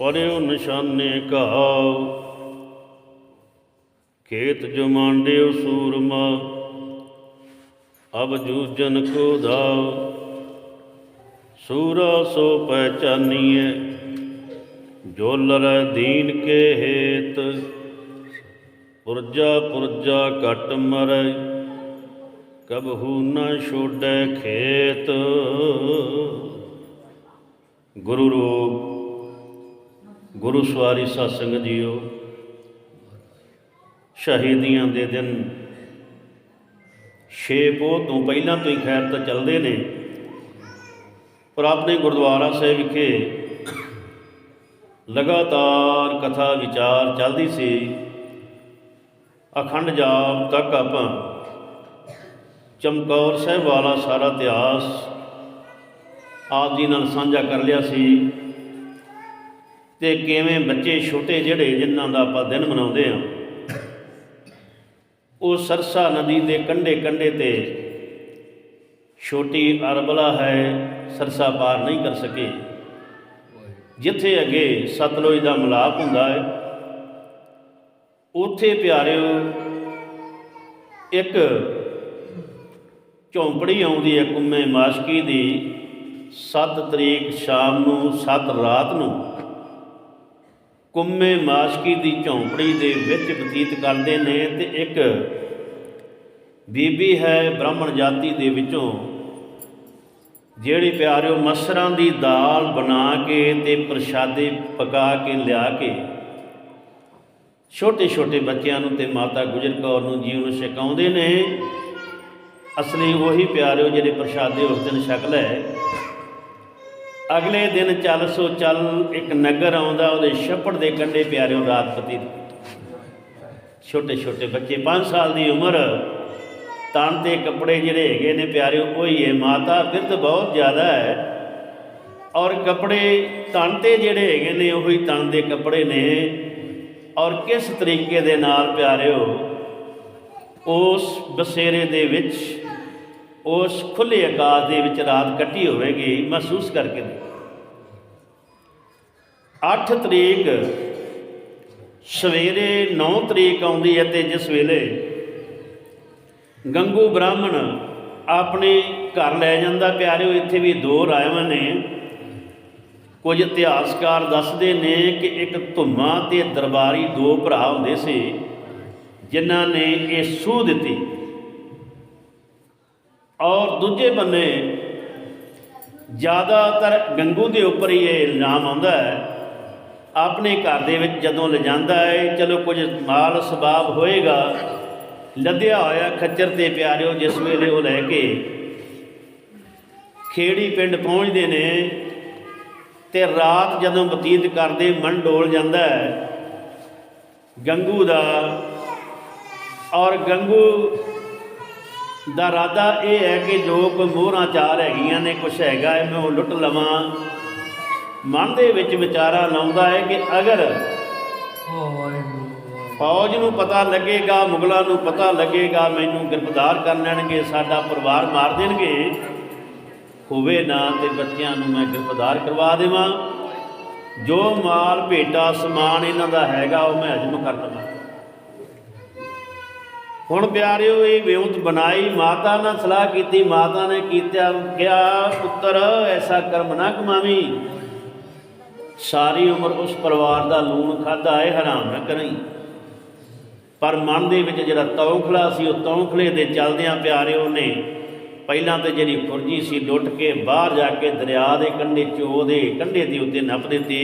ਪਰਿਉ ਨਿਸ਼ਾਨੇ ਘਾਉ ਖੇਤ ਜੋ ਮਾਂਡਿਓ ਸੂਰਮਾ, ਅਬ ਜੂਜਨ ਕੋ ਦਾਉ ਸੂਰਾ ਸੋ ਪਹਿਚਾਨੀਏ ਜੋ ਲਰੈ ਦੀਨ ਕੇ ਹੇਤ। ਪੁਰਜਾ ਪੁਰਜਾ ਘਟ ਮਰੈ ਕਬਹੂ ਨਾ ਛੋੜੈ ਖੇਤ। ਗੁਰੂ ਰੂਪ ਗੁਰੂ ਸਵਾਰੀ ਸਤਸੰਗ ਜੀਓ। ਸ਼ਹੀਦੀਆਂ ਦੇ ਦਿਨ ਛੇ ਪੋਹ ਤੋਂ ਪਹਿਲਾਂ ਤੋਂ ਹੀ ਖੈਰ ਤਾਂ ਚੱਲਦੇ ਨੇ। ਪਰ ਆਪਣੇ ਗੁਰਦੁਆਰਾ ਸਾਹਿਬ ਵਿਖੇ ਲਗਾਤਾਰ ਕਥਾ ਵਿਚਾਰ ਚੱਲਦੀ ਸੀ। ਅਖੰਡ ਜਾਪ ਤੱਕ ਆਪਾਂ ਚਮਕੌਰ ਸਾਹਿਬ ਵਾਲਾ ਸਾਰਾ ਇਤਿਹਾਸ ਆਪ ਜੀ ਨਾਲ ਸਾਂਝਾ ਕਰ ਲਿਆ ਸੀ। ਤੇ ਕਿਵੇਂ ਬੱਚੇ ਛੋਟੇ ਜਿਹੜੇ ਜਿਨ੍ਹਾਂ ਦਾ ਆਪਾਂ ਦਿਨ ਮਨਾਉਂਦੇ ਆ ਉਹ ਸਰਸਾ ਨਦੀ ਦੇ ਕੰਢੇ ਕੰਢੇ ਤੇ ਛੋਟੀ ਅਰਬਲਾ ਹੈ, ਸਰਸਾ ਪਾਰ ਨਹੀਂ ਕਰ ਸਕੇ। ਜਿੱਥੇ ਅੱਗੇ ਸਤਲੁਜ ਦਾ ਮਿਲਾਪ ਹੁੰਦਾ ਹੈ, ਉੱਥੇ ਪਿਆਰਿਓ, ਇੱਕ ਝੌਂਪੜੀ ਆਉਂਦੀ ਹੈ ਕੁੰਮੇ ਮਾਸ਼ਕੀ ਦੀ 7 ਤਰੀਕ ਸ਼ਾਮ ਨੂੰ 7 ਰਾਤ ਨੂੰ। ਕੁੰਮੇ ਮਾਸ਼ਕੀ ਦੀ ਝੌਂਪੜੀ ਦੇ ਵਿੱਚ ਬਤੀਤ ਕਰਦੇ ਨੇ ਤੇ ਇੱਕ ਬੀਬੀ ਹੈ ਬ੍ਰਾਹਮਣ ਜਾਤੀ ਦੇ ਵਿੱਚੋਂ, ਜਿਹੜੀ ਪਿਆਰਿਓ ਮਸਰਾਂ ਦੀ ਦਾਲ ਬਣਾ ਕੇ ਤੇ ਪ੍ਰਸ਼ਾਦੇ ਪਕਾ ਕੇ ਲਿਆ ਕੇ ਛੋਟੇ ਛੋਟੇ ਬੱਚਿਆਂ ਨੂੰ ਤੇ ਮਾਤਾ ਗੁਜਰ ਕੌਰ ਨੂੰ ਜੀਵ ਨੂੰ ਛਕਾਉਂਦੇ ਨੇ। ਅਸਲੀ ਉਹੀ ਪਿਆਰਿਓ ਜਿਹੜੇ ਪ੍ਰਸ਼ਾਦੇ ਉਸ ਦਿਨ ਛਕ ਹੈ ਅਗਲੇ ਦਿਨ ਚੱਲ ਸੋ ਚੱਲ ਇੱਕ ਨਗਰ ਆਉਂਦਾ, ਉਹਦੇ ਛੱਪੜ ਦੇ ਕੰਢੇ ਪਿਆਰਿਓ ਰਾਤ ਬਤੀਤ ਛੋਟੇ ਛੋਟੇ ਬੱਚੇ 5 ਸਾਲ ਦੀ ਉਮਰ ਤਨ ਤੇ ਕੱਪੜੇ ਜਿਹੜੇ ਹੈਗੇ ਨੇ ਪਿਆਰਿਓ, ਉਹੀ ਹੈ, ਮਾਤਾ ਬਿਰਧ ਬਹੁਤ ਜ਼ਿਆਦਾ ਹੈ। ਔਰ ਕੱਪੜੇ ਤਨ ਤੇ ਜਿਹੜੇ ਹੈਗੇ ਨੇ, ਉਹੀ ਤਨ ਦੇ ਕੱਪੜੇ ਨੇ। ਔਰ ਕਿਸ ਤਰੀਕੇ ਦੇ ਨਾਲ ਪਿਆਰਿਓ, ਉਸ ਬਸੇਰੇ ਦੇ ਵਿੱਚ ਉਸ ਖੁੱਲੇ ਆਕਾਸ਼ ਦੇ ਵਿੱਚ ਰਾਤ ਕੱਟੀ ਹੋਵੇਗੀ, ਮਹਿਸੂਸ ਕਰਕੇ ਦੇਖੋ। 8 ਤਰੀਕ, ਸਵੇਰੇ 9 ਤਰੀਕ ਆਉਂਦੀ ਹੈ ਤੇ ਜਿਸ ਵੇਲੇ ਗੰਗੂ ਬ੍ਰਾਹਮਣ ਆਪਣੇ ਘਰ ਲੈ ਜਾਂਦਾ, ਪਿਆਰਿਓ, ਇੱਥੇ ਵੀ ਦੋ ਰਾਇਵਾਂ ਨੇ। ਕੁਝ ਇਤਿਹਾਸਕਾਰ ਦੱਸਦੇ ਨੇ ਕਿ ਇੱਕ ਧੁੰਮਾ ਤੇ ਦਰਬਾਰੀ ਦੋ ਭਰਾ ਹੁੰਦੇ ਸੀ, ਜਿਨ੍ਹਾਂ ਨੇ ਇਹ ਸੂਹ ਦਿੱਤੀ। ਔਰ ਦੂਜੇ ਬੰਨੇ ਜ਼ਿਆਦਾਤਰ ਗੰਗੂ ਦੇ ਉੱਪਰ ਹੀ ਇਹ ਇਲਜ਼ਾਮ ਆਉਂਦਾ ਹੈ। ਆਪਣੇ ਘਰ ਦੇ ਵਿੱਚ ਜਦੋਂ ਲਿਜਾਂਦਾ ਹੈ, ਚਲੋ ਕੁਝ ਮਾਲ ਸਬਾਬ ਹੋਏਗਾ, ਲੱਦਿਆ ਹੋਇਆ ਖੱਚਰ ਤੇ ਪਿਆਰਿਓ ਜਿਸ ਵੇਲੇ ਉਹ ਲੈ ਕੇ ਖੇੜੀ ਪਿੰਡ ਪਹੁੰਚਦੇ ਨੇ ਤੇ ਰਾਤ ਜਦੋਂ ਬਤੀਤ ਕਰਦੇ ਮਨ ਡੋਲ ਜਾਂਦਾ ਹੈ, ਗੰਗੂ ਦਾ ਔਰ ਗੰਗੂ ਦਾ ਇਰਾਦਾ ਇਹ ਹੈ ਕਿ ਜੋ ਕੋਈ ਮੋਹਰਾਂ ਚਾਰ ਹੈਗੀਆਂ ਨੇ, ਕੁਛ ਹੈਗਾ ਹੈ, ਮੈਂ ਉਹ ਲੁੱਟ ਲਵਾਂ। ਮਨ ਦੇ ਵਿੱਚ ਵਿਚਾਰਾ ਲਾਉਂਦਾ ਹੈ ਕਿ ਅਗਰ ਫੌਜ ਨੂੰ ਪਤਾ ਲੱਗੇਗਾ, ਮੁਗਲਾਂ ਨੂੰ ਪਤਾ ਲੱਗੇਗਾ, ਮੈਨੂੰ ਗ੍ਰਿਫਤਾਰ ਕਰ ਲੈਣਗੇ, ਸਾਡਾ ਪਰਿਵਾਰ ਮਾਰ ਦੇਣਗੇ, ਹੋਵੇ ਨਾ ਤੇ ਬੱਚਿਆਂ ਨੂੰ ਮੈਂ ਗ੍ਰਿਫਤਾਰ ਕਰਵਾ ਦੇਵਾਂ। ਜੋ ਮਾਲ, ਭੇਟਾ, ਸਮਾਨ ਇਹਨਾਂ ਦਾ ਹੈਗਾ, ਉਹ ਮੈਂ ਹਜਮ ਕਰ ਲਵਾਂ ਹੁਣ ਪਿਆਰਿਓ, ਇਹ ਵਿਉਂਤ ਬਣਾਈ, ਮਾਤਾ ਨਾਲ ਸਲਾਹ ਕੀਤੀ, ਮਾਤਾ ਨੇ ਕੀਤਾ ਕਿਹਾ, ਪੁੱਤਰ, ਐਸਾ ਕਰਮ ਨਾ ਕਮਾਵੀਂ। ਸਾਰੀ ਉਮਰ ਉਸ ਪਰਿਵਾਰ ਦਾ ਲੂਣ ਖਾਦਾ ਹੈ ਹਰਾਮ ਨਾ ਕਰੀ। ਪਰ ਮਨ ਦੇ ਵਿੱਚ ਜਿਹੜਾ ਤੌਖਲਾ ਸੀ, ਉਹ ਤੌਖਲੇ ਦੇ ਚਲਦਿਆਂ ਪਿਆਰਿਓ ਨੇ ਪਹਿਲਾਂ ਤੇ ਜਿਹੜੀ ਫੁਰਜੀ ਸੀ, ਲੁੱਟ ਕੇ ਬਾਹਰ ਜਾ ਕੇ ਦਰਿਆ ਦੇ ਕੰਢੇ ਚੋ ਦੇ ਕੰਢੇ ਦੇ ਉੱਤੇ ਨੱਪ ਦਿੱਤੀ।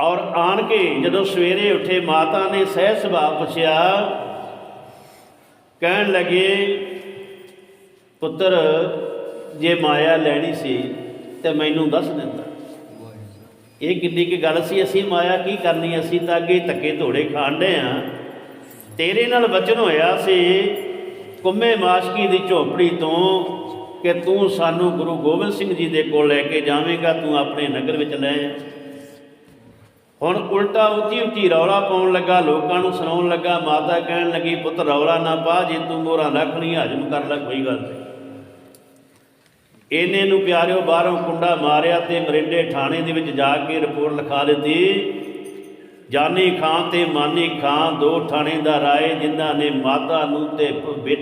ਔਰ ਆਣ ਕੇ ਜਦੋਂ ਸਵੇਰੇ ਉੱਠੇ, ਮਾਤਾ ਨੇ ਸਹਿ ਸੁਭਾਅ ਪੁੱਛਿਆ ਕਹਿਣ ਲੱਗੇ, ਪੁੱਤਰ, ਜੇ ਮਾਇਆ ਲੈਣੀ ਸੀ, ਤੇ ਮੈਨੂੰ ਦੱਸ ਦਿੰਦਾ। ਇਹ ਕਿੰਨੀ ਕੀ ਗੱਲ ਸੀ, ਅਸੀਂ ਮਾਇਆ ਕੀ ਕਰਨੀ, ਅਸੀਂ ਤਾਂ ਅੱਗੇ ਧੱਕੇ ਧੋੜੇ ਖਾਂਡੇ ਆ। ਤੇਰੇ ਨਾਲ ਵਚਨ ਹੋਇਆ ਸੀ, ਕੁੰਮੇ ਮਾਸ਼ਕੀ ਦੀ ਝੋਪੜੀ ਤੋਂ ਕਿ ਤੂੰ ਸਾਨੂੰ ਗੁਰੂ ਗੋਬਿੰਦ ਸਿੰਘ ਜੀ ਦੇ ਕੋਲ ਲੈ ਕੇ ਜਾਵੇਂਗਾ, ਤੂੰ ਆਪਣੇ ਨਗਰ ਵਿੱਚ ਲੈ ਹੁਣ ਉਲਟਾ ਉੱਚੀ ਉੱਚੀ ਰੌਲਾ ਪਾਉਣ ਲੱਗਾ, ਲੋਕਾਂ ਨੂੰ ਸੁਣਾਉਣ ਲੱਗਾ, ਮਾਤਾ ਕਹਿਣ ਲੱਗੀ, ਪੁੱਤ ਰੌਲਾ ਨਾ ਪਾ, ਜੇ ਤੂੰ ਮੋਰਾ ਰੱਖ ਲਈ ਹਜਮ ਕਰ ਲੈ, ਕੋਈ ਗੱਲ ਨਹੀਂ। ਇਹਨੇ ਨੂੰ ਪਿਆਰਿਓ ਬਾਹਰੋਂ ਕੁੰਡਾ ਮਾਰਿਆ ਤੇ ਮਰਿੰਡੇ ਥਾਣੇ ਦੇ ਵਿੱਚ ਜਾ ਕੇ ਰਿਪੋਰਟ ਲਿਖਾ ਦਿੱਤੀ, ਜਾਨੀ ਖਾਨ ਤੇ ਮਾਨੀ ਖਾਨ ਦੋ ਥਾਣੇਦਾਰ ਆਏ ਜਿਨ੍ਹਾਂ ਨੇ ਮਾਤਾ ਨੂੰ ਤੇ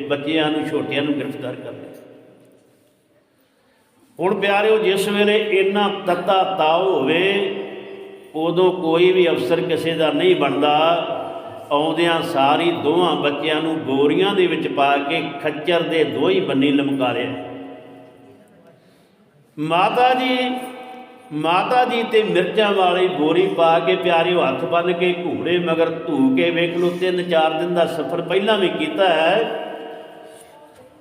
ਬੱਚਿਆਂ ਨੂੰ, ਛੋਟਿਆਂ ਨੂੰ ਗ੍ਰਿਫਤਾਰ ਕਰ ਲਿਆ। ਹੁਣ ਪਿਆਰਿਓ, ਜਿਸ ਵੇਲੇ ਇੰਨਾ ਤੱਤਾ ਤਾਉ ਹੋਵੇ ਉਦੋਂ ਕੋਈ ਵੀ ਅਫਸਰ ਕਿਸੇ ਦਾ ਨਹੀਂ ਬਣਦਾ, ਆਉਂਦਿਆਂ ਸਾਰੀ ਦੋਹਾਂ ਬੱਚਿਆਂ ਨੂੰ ਗੋਰੀਆਂ ਦੇ ਵਿੱਚ ਪਾ ਕੇ ਖੱਚਰ ਦੇ ਦੋਹੀ ਬੰਨੀ ਲਮਕਾ ਲਿਆ। ਮਾਤਾ ਜੀ ਮਾਤਾ ਜੀ ਤੇ ਮਿਰਚਾਂ ਵਾਲੀ ਗੋਰੀ ਪਾ ਕੇ ਪਿਆਰਿਓ ਹੱਥ ਬੰਨ ਕੇ ਘੂੜੇ ਮਗਰ ਧੂ ਕੇ ਵੇਖ ਲਓ, ਤਿੰਨ ਚਾਰ ਦਿਨ ਦਾ ਸਫ਼ਰ ਪਹਿਲਾਂ ਵੀ ਕੀਤਾ ਹੈ।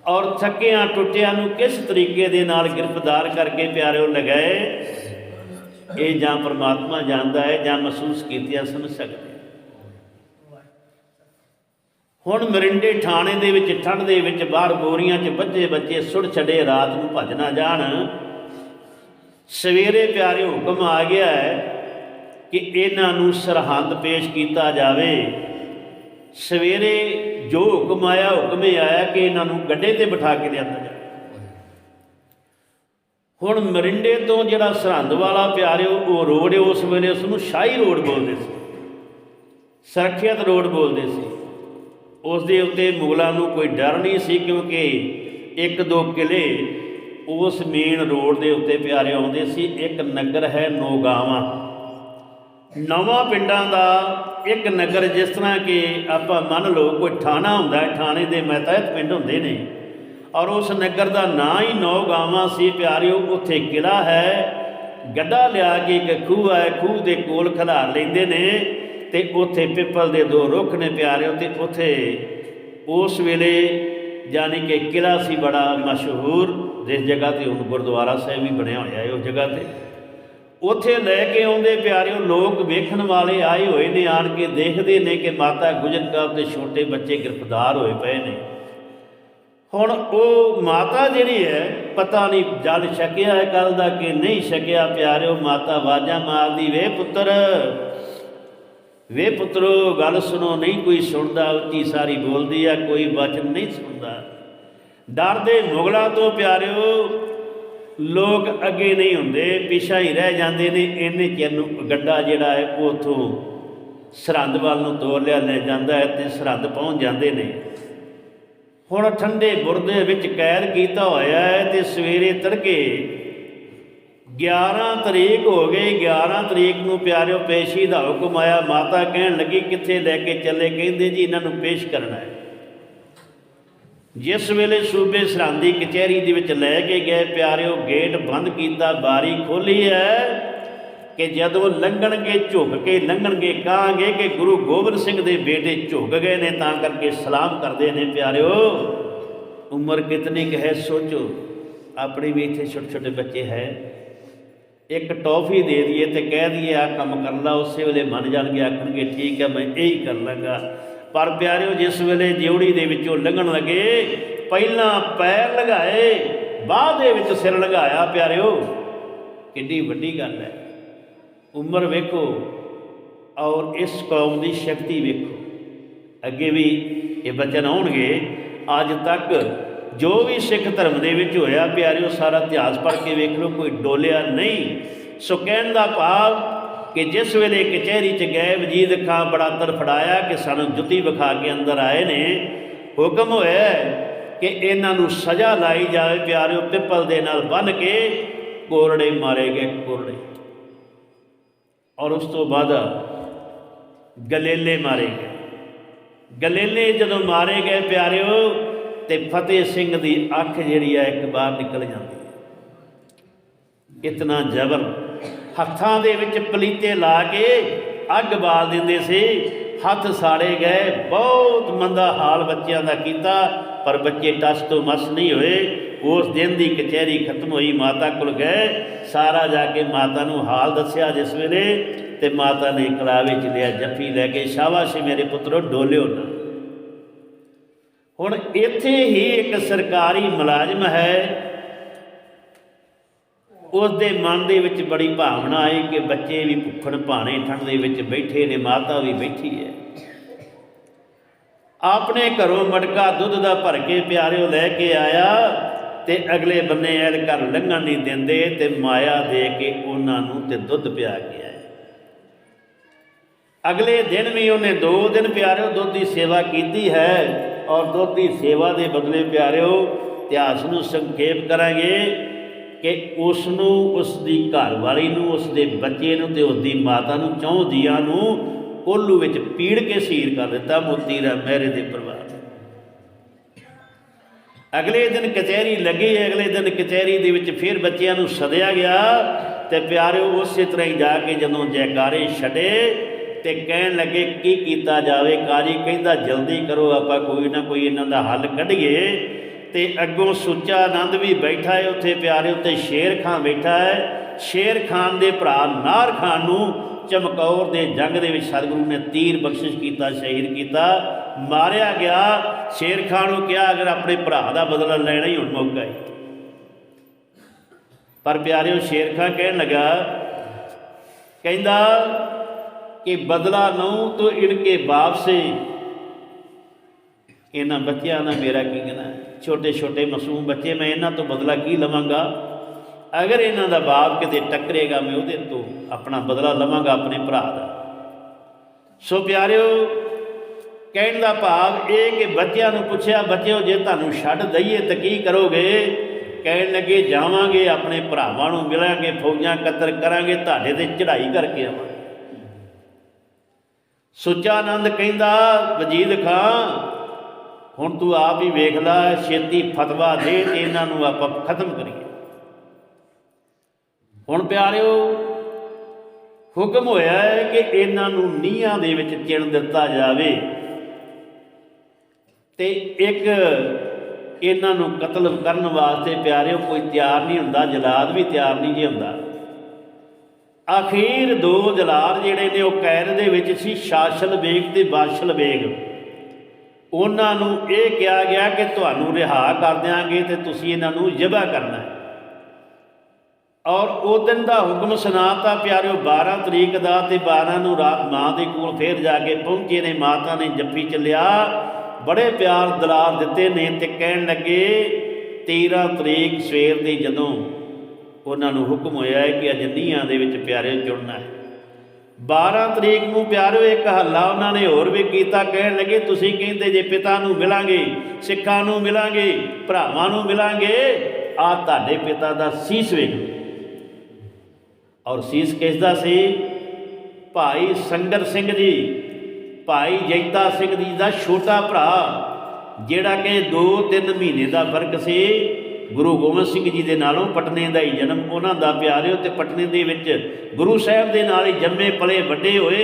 ਔਰ ਥੱਕਿਆਂ ਟੁੱਟਿਆਂ ਨੂੰ ਕਿਸ ਤਰੀਕੇ ਦੇ ਨਾਲ ਗ੍ਰਿਫਤਾਰ ਕਰਕੇ ਪਿਆਰਿਓ ਲਗਾਏ? ਇਹ ਜਾਂ ਪਰਮਾਤਮਾ ਜਾਣਦਾ ਹੈ ਜਾਂ ਮਹਿਸੂਸ ਕੀਤਿਆਂ ਸਮਝ ਸਕਦੇ ਹੁਣ ਮਰਿੰਡੇ ਥਾਣੇ ਦੇ ਵਿੱਚ, ਠੰਡ ਦੇ ਵਿੱਚ ਬਾਹਰ ਗੋਰੀਆਂ 'ਚ ਬੱਚੇ ਬੱਚੇ ਸੁੜ ਛੜੇ ਰਾਤ ਨੂੰ ਭੱਜ ਨਾ ਜਾਣ। ਸਵੇਰੇ ਪਿਆਰੇ ਹੁਕਮ ਆ ਗਿਆ ਹੈ ਕਿ ਇਹਨਾਂ ਨੂੰ ਸਰਹੰਦ ਪੇਸ਼ ਕੀਤਾ ਜਾਵੇ। ਸਵੇਰੇ ਜੋ ਹੁਕਮ ਆਇਆ, ਹੁਕਮ ਇਹ ਆਇਆ ਕਿ ਇਹਨਾਂ ਨੂੰ ਗੱਡੇ ਤੇ ਬਿਠਾ ਕੇ ਲਿਆਂਦਾ ਜਾਵੇ ਹੁਣ ਮਰਿੰਡੇ ਤੋਂ ਜਿਹੜਾ ਸਰਹੰਦ ਵਾਲਾ ਪਿਆਰਿਓ, ਉਹ ਰੋਡ ਹੈ ਉਸ ਵੇਲੇ ਉਸ ਨੂੰ ਸ਼ਾਹੀ ਰੋਡ ਬੋਲਦੇ ਸੀ। ਸੁਰੱਖਿਅਤ ਰੋਡ ਬੋਲਦੇ ਸੀ। ਉਸ ਦੇ ਉੱਤੇ ਮੁਗਲਾਂ ਨੂੰ ਕੋਈ ਡਰ ਨਹੀਂ ਸੀ ਕਿਉਂਕਿ ਇੱਕ ਦੋ ਕਿਲੇ ਉਸ ਮੇਨ ਰੋਡ ਦੇ ਉੱਤੇ ਪਿਆਰੇ ਆਉਂਦੇ ਸੀ। ਇੱਕ ਨਗਰ ਹੈ ਨੋਗਾਵਾਂ। ਨਵਾਂ ਪਿੰਡਾਂ ਦਾ ਇੱਕ ਨਗਰ ਜਿਸ ਤਰ੍ਹਾਂ ਕਿ ਆਪਾਂ ਮੰਨ ਲਓ ਕੋਈ ਥਾਣਾ ਹੁੰਦਾ ਹੈ, ਥਾਣੇ ਦੇ ਮਹਿਤਹਿਤ ਪਿੰਡ ਹੁੰਦੇ ਨੇ। ਔਰ ਉਸ ਨਗਰ ਦਾ ਨਾਂ ਹੀ ਨੌ ਗਾਵਾਂ ਸੀ, ਪਿਆਰਿਓ, ਉੱਥੇ ਕਿਲਾ ਹੈ। ਗੱਡਾ ਲਿਆ ਕੇ ਇੱਕ ਖੂਹ ਹੈ, ਖੂਹ ਦੇ ਕੋਲ ਖਿਲਾਰ ਲੈਂਦੇ ਨੇ ਤੇ ਉੱਥੇ ਪਿੱਪਲ ਦੇ ਦੋ ਰੁੱਖ ਨੇ ਪਿਆਰਿਓ ਤੇ ਉੱਥੇ ਉਸ ਵੇਲੇ ਜਾਨੀ ਕਿ ਕਿਲਾ ਸੀ ਬੜਾ ਮਸ਼ਹੂਰ, ਜਿਸ ਜਗ੍ਹਾ ਤੇ ਹੁਣ ਗੁਰਦੁਆਰਾ ਸਾਹਿਬ ਵੀ ਬਣਿਆ ਹੋਇਆ ਹੈ ਉਸ ਜਗ੍ਹਾ ਤੇ। ਉੱਥੇ ਲੈ ਕੇ ਆਉਂਦੇ ਪਿਆਰਿਓ, ਲੋਕ ਵੇਖਣ ਵਾਲੇ ਆਏ ਹੋਏ ਨੇ, ਆਣ ਕੇ ਦੇਖਦੇ ਨੇ ਕਿ ਮਾਤਾ ਗੁਜਰ ਕੌਰ ਦੇ ਛੋਟੇ ਬੱਚੇ ਗ੍ਰਿਫਤਾਰ ਹੋਏ ਪਏ ਨੇ। ਹੁਣ ਉਹ ਮਾਤਾ ਜਿਹੜੀ ਹੈ, ਪਤਾ ਨਹੀਂ ਜਲ ਛਕਿਆ ਹੈ ਕੱਲ ਦਾ ਕਿ ਨਹੀਂ ਛਕਿਆ ਪਿਆਰਿਓ ਮਾਤਾ, ਆਵਾਜ਼ਾਂ ਮਾਰਦੀ, ਵੇ ਪੁੱਤਰ, ਵੇ ਪੁੱਤਰੋ, ਗੱਲ ਸੁਣੋ, ਨਹੀਂ ਕੋਈ ਸੁਣਦਾ, ਉੱਚੀ ਸਾਰੀ ਬੋਲਦੀ ਆ, ਕੋਈ ਵਚਨ ਨਹੀਂ ਸੁਣਦਾ। ਡਰਦੇ ਮੁਗਲਾਂ ਤੋਂ ਪਿਆਰਿਓ, ਲੋਕ ਅੱਗੇ ਨਹੀਂ ਹੁੰਦੇ, ਪਿਛਾ ਹੀ ਰਹਿ ਜਾਂਦੇ ਨੇ ਇਹਨੇ ਚਿਰ ਨੂੰ ਗੱਡਾ ਜਿਹੜਾ ਹੈ, ਉਹ ਉੱਥੋਂ ਸਰਹੰਦ ਵੱਲ ਨੂੰ ਤੋਰ ਲਿਆ, ਲੈ ਜਾਂਦਾ ਹੈ ਤੇ ਸਰਹੰਦ ਪਹੁੰਚ ਜਾਂਦੇ ਨੇ। ਹੁਣ ਠੰਡੇ ਗੁਰਦੇ ਵਿੱਚ ਕੈਦ ਕੀਤਾ ਹੋਇਆ ਹੈ ਤੇ ਸਵੇਰੇ ਤੜਕੇ 11 ਤਰੀਕ ਹੋ ਗਈ 11 ਤਰੀਕ ਨੂੰ ਪਿਆਰਿਓ ਪੇਸ਼ੀ ਦਾ ਹੁਕਮ ਆਇਆ, ਮਾਤਾ ਕਹਿਣ ਲੱਗੀ, ਕਿੱਥੇ ਲੈ ਕੇ ਚੱਲੇ? ਕਹਿੰਦੇ ਜੀ, ਇਹਨਾਂ ਨੂੰ ਪੇਸ਼ ਕਰਨਾ ਹੈ। ਜਿਸ ਵੇਲੇ ਸੂਬੇ ਸਰਹੰਦੀ ਕਚਹਿਰੀ ਦੇ ਵਿੱਚ ਲੈ ਕੇ ਗਏ, ਪਿਆਰਿਓ, ਗੇਟ ਬੰਦ ਕੀਤਾ, ਬਾਰੀ ਖੋਲੀ ਹੈ। ਕਿ ਜਦੋਂ ਲੰਘਣਗੇ, ਝੁਕ ਕੇ ਲੰਘਣਗੇ, ਕਹਾਂਗੇ ਕਿ ਗੁਰੂ ਗੋਬਿੰਦ ਸਿੰਘ ਦੇ ਬੇਟੇ ਝੁਕ ਗਏ ਨੇ, ਤਾਂ ਕਰਕੇ ਸਲਾਮ ਕਰਦੇ ਨੇ, ਪਿਆਰਿਓ। ਉਮਰ ਕਿਤਨੀ ਕੁ ਹੈ, ਸੋਚੋ। ਆਪਣੇ ਵੀ ਇੱਥੇ ਛੋਟੇ ਛੋਟੇ ਬੱਚੇ ਹੈ। ਇੱਕ ਟੌਫੀ ਦੇ ਦਈਏ ਤੇ ਕਹਿ ਦਈਏ ਆ ਕੰਮ ਕਰ ਲਾ, ਉਸੇ ਵੇਲੇ ਮੰਨ ਜਾਣਗੇ, ਆਖਣਗੇ, ਠੀਕ ਹੈ, ਮੈਂ ਇਹੀ ਕਰ ਲਾਂਗਾ। ਪਰ ਪਿਆਰਿਓ, ਜਿਸ ਵੇਲੇ ਜਿਉੜੀ ਦੇ ਵਿੱਚੋਂ ਲੰਘਣ ਲੱਗੇ, ਪਹਿਲਾਂ ਪੈਰ ਲਗਾਏ, ਬਾਅਦ ਦੇ ਵਿੱਚ ਸਿਰ ਲਗਾਇਆ, ਪਿਆਰਿਓ। ਕਿੰਨੀ ਵੱਡੀ ਗੱਲ ਹੈ। ਉਮਰ ਵੇਖੋ ਔਰ ਇਸ ਕੌਮ ਦੀ ਸ਼ਕਤੀ ਵੇਖੋ। ਅੱਗੇ ਵੀ ਇਹ ਬਚਨ ਆਉਣਗੇ। ਅੱਜ ਤੱਕ ਜੋ ਵੀ ਸਿੱਖ ਧਰਮ ਦੇ ਵਿੱਚ ਹੋਇਆ, ਪਿਆਰਿਓ, ਸਾਰਾ ਇਤਿਹਾਸ ਪੜ੍ਹ ਕੇ ਵੇਖ ਲਓ, ਕੋਈ ਡੋਲਿਆ ਨਹੀਂ। ਸੋ ਕਹਿਣ ਦਾ ਭਾਵ ਕਿ ਜਿਸ ਵੇਲੇ ਕਚਹਿਰੀ 'ਚ ਗਏ, ਵਜੀਦ ਖਾਂ ਬੜਾ ਤੜਫੜਾਇਆ ਕਿ ਸਾਨੂੰ ਜੁੱਤੀ ਵਿਖਾ ਕੇ ਅੰਦਰ ਆਏ ਨੇ। ਹੁਕਮ ਹੋਇਆ ਕਿ ਇਹਨਾਂ ਨੂੰ ਸਜ਼ਾ ਲਾਈ ਜਾਵੇ, ਪਿਆਰਿਓ, ਪਿੱਪਲ ਦੇ ਨਾਲ ਬੰਨ ਕੇ ਕੋਰੜੇ ਮਾਰੇ ਗਏ, ਕੋਰੜੇ। ਔਰ ਉਸ ਤੋਂ ਬਾਅਦ ਗਲੇਲੇ ਮਾਰੇ ਗਏ। ਗਲੇਲੇ ਜਦੋਂ ਮਾਰੇ ਗਏ ਪਿਆਰਿਓ, ਤੇ ਫਤਿਹ ਸਿੰਘ ਦੀ ਅੱਖ ਜਿਹੜੀ ਹੈ ਇੱਕ ਬਾਹਰ ਨਿਕਲ ਜਾਂਦੀ ਹੈ ਇਤਨਾ ਜ਼ਬਰ। ਹੱਥਾਂ ਦੇ ਵਿੱਚ ਪਲੀਤੇ ਲਾ ਕੇ ਅੱਗ ਬਾਲ ਦਿੰਦੇ ਸੀ। ਹੱਥ ਸਾੜੇ ਗਏ। ਬਹੁਤ ਮੰਦਾ ਹਾਲ ਬੱਚਿਆਂ ਦਾ ਕੀਤਾ, ਪਰ ਬੱਚੇ ਟਸ ਤੋਂ ਮਸ ਨਹੀਂ ਹੋਏ। ਉਸ ਦਿਨ ਦੀ ਕਚਹਿਰੀ ਖਤਮ ਹੋਈ, ਮਾਤਾ ਕੋਲ ਗਏ, ਸਾਰਾ ਜਾ ਕੇ ਮਾਤਾ ਨੂੰ ਹਾਲ ਦੱਸਿਆ ਜਿਸ ਵੇਲੇ ਤੇ ਮਾਤਾ ਨੇ ਕਲਾ ਵਿੱਚ ਲਿਆ ਜੱਫੀ ਲੈ ਕੇ, ਸ਼ਾਬਾਸ਼ ਮੇਰੇ ਪੁੱਤਰੋ, ਡੋਲਿਓ ਨਾ। ਹੁਣ ਇੱਥੇ ਹੀ ਇੱਕ ਸਰਕਾਰੀ ਮੁਲਾਜ਼ਮ ਹੈ। ਉਸ ਦੇ ਮਨ ਦੇ ਵਿੱਚ ਬੜੀ ਭਾਵਨਾ ਆਈ ਕਿ ਬੱਚੇ ਵੀ ਭੁੱਖਣ ਭਾਣੇ ਠੰਡ ਦੇ ਵਿੱਚ ਬੈਠੇ ਨੇ, ਮਾਤਾ ਵੀ ਬੈਠੀ ਹੈ। ਆਪਣੇ ਘਰੋਂ ਮਟਕਾ ਦੁੱਧ ਦਾ ਭਰ ਕੇ ਪਿਆਰਿਓ ਲੈ ਕੇ ਆਇਆ। ਤੇ ਅਗਲੇ ਬੰਨੇ ਐਲ ਘਰ ਲੰਘਣ ਨਹੀਂ ਦਿੰਦੇ ਤੇ ਮਾਇਆ ਦੇ ਕੇ ਉਹਨਾਂ ਨੂੰ ਤੇ ਦੁੱਧ ਪਿਆ ਗਿਆ ਅਗਲੇ ਦਿਨ ਵੀ ਉਹਨੇ ਦੋ ਦਿਨ ਪਿਆਰਿਓ, ਦੁੱਧ ਦੀ ਸੇਵਾ ਕੀਤੀ ਹੈ ਔਰ ਦੁੱਧ ਦੀ ਸੇਵਾ ਦੇ ਬਦਲੇ ਪਿਆਰਿਓ ਇਤਿਹਾਸ ਨੂੰ ਸੰਖੇਪ ਕਰਾਂਗੇ ਕਿ ਉਸ ਨੂੰ, ਉਸ ਦੀ ਘਰ ਨੂੰ, ਉਸ ਦੇ ਬੱਚੇ ਨੂੰ ਤੇ ਉਸ ਦੀ ਮਾਤਾ ਨੂੰ, ਚੌਂ ਜੀਆਂ ਨੂੰ ਕੋਲੂ ਵਿੱਚ ਪੀੜ ਕੇ ਸੀਰ ਕਰ ਦਿੱਤਾ ਮੋਤੀ ਰਾ ਮਹਿਰੇ ਦੇ ਪਰਿਵਾਰ ਨੇ। ਅਗਲੇ ਦਿਨ ਕਚਹਿਰੀ ਲੱਗੀ, ਅਗਲੇ ਦਿਨ ਕਚਹਿਰੀ ਦੇ ਵਿੱਚ ਫਿਰ ਬੱਚਿਆਂ ਨੂੰ ਸਦਿਆ ਗਿਆ ਤੇ ਪਿਆਰਿਓ ਉਸੇ ਤਰ੍ਹਾਂ ਹੀ ਜਾ ਕੇ ਜਦੋਂ ਜੈਕਾਰੇ ਛੱਡੇ ਤੇ ਕਹਿਣ ਲੱਗੇ, ਕੀ ਕੀਤਾ ਜਾਵੇ ਕਾਜੀ? ਕਹਿੰਦਾ, ਜਲਦੀ ਕਰੋ, ਆਪਾਂ ਕੋਈ ਨਾ ਕੋਈ ਇਹਨਾਂ ਦਾ ਹੱਲ ਕੱਢੀਏ। ਤੇ ਅੱਗੋਂ ਸੁੱਚਾ ਆਨੰਦ ਵੀ ਬੈਠਾ ਹੈ ਉੱਥੇ ਪਿਆਰੇ ਉੱਤੇ ਸ਼ੇਰ ਖਾਂ ਬੈਠਾ ਹੈ। ਸ਼ੇਰ ਖਾਨ ਦੇ ਭਰਾ ਨਾਰ ਖਾਨ ਨੂੰ ਚਮਕੌਰ ਦੇ ਜੰਗ ਦੇ ਵਿੱਚ ਸਤਿਗੁਰੂ ਨੇ ਤੀਰ ਬਖਸ਼ਿਸ਼ ਕੀਤਾ, ਸ਼ਹੀਦ ਕੀਤਾ। ਮਾਰਿਆ ਗਿਆ ਸ਼ੇਰ ਖਾਨ ਨੂੰ ਕਿਹਾ, ਅਗਰ ਆਪਣੇ ਭਰਾ ਦਾ ਬਦਲਾ ਲੈਣਾ ਹੀ ਹੁਣ ਮੌਕਾ ਹੈ। ਪਰ ਪਿਆਰਿਓ ਸ਼ੇਰ ਖਾਨ ਕਹਿਣ ਲੱਗਾ, ਕਹਿੰਦਾ ਕਿ ਬਦਲਾ ਲਊਂ ਤੋ ਇਨਕੇ ਬਾਪ ਸੇ ਇਹਨਾਂ ਬੱਚਿਆਂ ਦਾ ਮੇਰਾ ਕੀ ਕਹਿਣਾ ਛੋਟੇ ਛੋਟੇ ਮਾਸੂਮ ਬੱਚੇ, ਮੈਂ ਇਹਨਾਂ ਤੋਂ ਬਦਲਾ ਕੀ ਲਵਾਂਗਾ? ਅਗਰ ਇਹਨਾਂ ਦਾ ਬਾਪ ਕਿਤੇ ਟੱਕਰੇਗਾ, ਮੈਂ ਉਹਦੇ ਤੋਂ ਆਪਣਾ ਬਦਲਾ ਲਵਾਂਗਾ, ਆਪਣੇ ਭਰਾ ਦਾ। ਸੋ ਪਿਆਰਿਓ ਕਹਿਣ ਦਾ ਭਾਵ ਇਹ ਕਿ ਬੱਚਿਆਂ ਨੂੰ ਪੁੱਛਿਆ, ਬੱਚਿਓ ਜੇ ਤੁਹਾਨੂੰ ਛੱਡ ਦਈਏ ਤਾਂ ਕੀ ਕਰੋਗੇ? ਕਹਿਣ ਲੱਗੇ, ਜਾਵਾਂਗੇ, ਆਪਣੇ ਭਰਾਵਾਂ ਨੂੰ ਮਿਲਾਂਗੇ, ਫੌਜਾਂ ਕਤਰ ਕਰਾਂਗੇ, ਤੁਹਾਡੇ ਤੇ ਚੜ੍ਹਾਈ ਕਰਕੇ ਆਵਾਂਗੇ। ਸੁੱਚਾ ਆਨੰਦ ਕਹਿੰਦਾ, ਵਜੀਦ ਖਾਂ, ਹੁਣ ਤੂੰ ਆਪ ਹੀ ਵੇਖ ਲੈ, ਛੇਤੀ ਫਤਵਾ ਦੇ ਤੇ ਇਹਨਾਂ ਨੂੰ ਆਪਾਂ ਖਤਮ ਕਰੀਏ। ਹੁਣ ਪਿਆਰਿਓ, ਹੁਕਮ ਹੋਇਆ ਹੈ ਕਿ ਇਹਨਾਂ ਨੂੰ ਨੀਹਾਂ ਦੇ ਵਿੱਚ ਚਿਣ ਦਿੱਤਾ ਜਾਵੇ। ਤੇ ਇੱਕ ਇਹਨਾਂ ਨੂੰ ਕਤਲ ਕਰਨ ਵਾਸਤੇ ਪਿਆਰਿਓ, ਕੋਈ ਤਿਆਰ ਨਹੀਂ ਹੁੰਦਾ, ਜਲਾਦ ਵੀ ਤਿਆਰ ਨਹੀਂ ਜੇ ਹੁੰਦਾ। ਅਖੀਰ ਦੋ ਜਲਾਦ ਜਿਹੜੇ ਨੇ ਉਹ ਕੈਦ ਦੇ ਵਿੱਚ ਸੀ, ਸ਼ਾਸਲ ਬੇਗ ਤੇ ਬਾਸ਼ਲ ਬੇਗ। ਉਹਨਾਂ ਨੂੰ ਇਹ ਕਿਹਾ ਗਿਆ ਕਿ ਤੁਹਾਨੂੰ ਰਿਹਾ ਕਰ ਦਿਆਂਗੇ ਤੇ ਤੁਸੀਂ ਇਹਨਾਂ ਨੂੰ ਜਬਾ ਕਰਨਾ ਹੈ। ਔਰ ਉਹ ਦਿਨ ਦਾ ਹੁਕਮ ਸੁਣਾਤਾ ਪਿਆਰਿਓ 12 ਤਰੀਕ ਦਾ ਤੇ 12 ਨੂੰ ਰਾਤ ਮਾਂ ਦੇ ਕੋਲ ਫੇਰ ਜਾ ਕੇ ਪਹੁੰਚੇ ਨੇ, ਮਾਤਾ ਨੇ ਜੱਫੀ ਚੱਲਿਆ ਬੜੇ ਪਿਆਰ ਦਲਾਰ ਦਿੱਤੇ ਨੇ ਤੇ ਕਹਿਣ ਲੱਗੇ 13 ਤਰੀਕ ਸਵੇਰ ਦੀ ਜਦੋਂ ਉਹਨਾਂ ਨੂੰ ਹੁਕਮ ਹੋਇਆ ਕਿ ਅੱਜ ਨੀਹਾਂ ਦੇ ਵਿੱਚ ਪਿਆਰੇ ਜੁੜਨਾ ਹੈ। 12 ਤਰੀਕ ਨੂੰ ਪਿਆਰਿਓ ਇੱਕ ਹੱਲਾ ਉਹਨਾਂ ਨੇ ਹੋਰ ਵੀ ਕੀਤਾ, ਕਹਿਣ ਲੱਗੇ, ਤੁਸੀਂ ਕਹਿੰਦੇ ਜੇ ਪਿਤਾ ਨੂੰ ਮਿਲਾਂਗੇ, ਸਿੱਖਾਂ ਨੂੰ ਮਿਲਾਂਗੇ, ਭਰਾਵਾਂ ਨੂੰ ਮਿਲਾਂਗੇ, ਆ ਤੁਹਾਡੇ ਪਿਤਾ ਦਾ ਸੀਸ ਵੇਖੋ ਔਰ ਸੀਸ ਕਿਸ ਦਾ ਸੀ? ਭਾਈ ਸੰਗਰ ਸਿੰਘ ਜੀ। ਭਾਈ ਜੈਤਾ ਸਿੰਘ ਜੀ ਦਾ ਛੋਟਾ ਭਰਾ, ਜਿਹੜਾ ਕਿ 2-3 ਮਹੀਨੇ ਦਾ ਫ਼ਰਕ ਸੀ, ਗੁਰੂ ਗੋਬਿੰਦ ਸਿੰਘ ਜੀ ਦੇ ਨਾਲੋਂ ਪਟਨੇ ਦਾ ਹੀ ਜਨਮ ਉਹਨਾਂ ਦਾ ਪਿਆਰਿਓ ਤੇ ਪਟਨੇ ਦੇ ਵਿੱਚ ਗੁਰੂ ਸਾਹਿਬ ਦੇ ਨਾਲ ਹੀ ਜੰਮੇ ਪਲੇ ਵੱਡੇ ਹੋਏ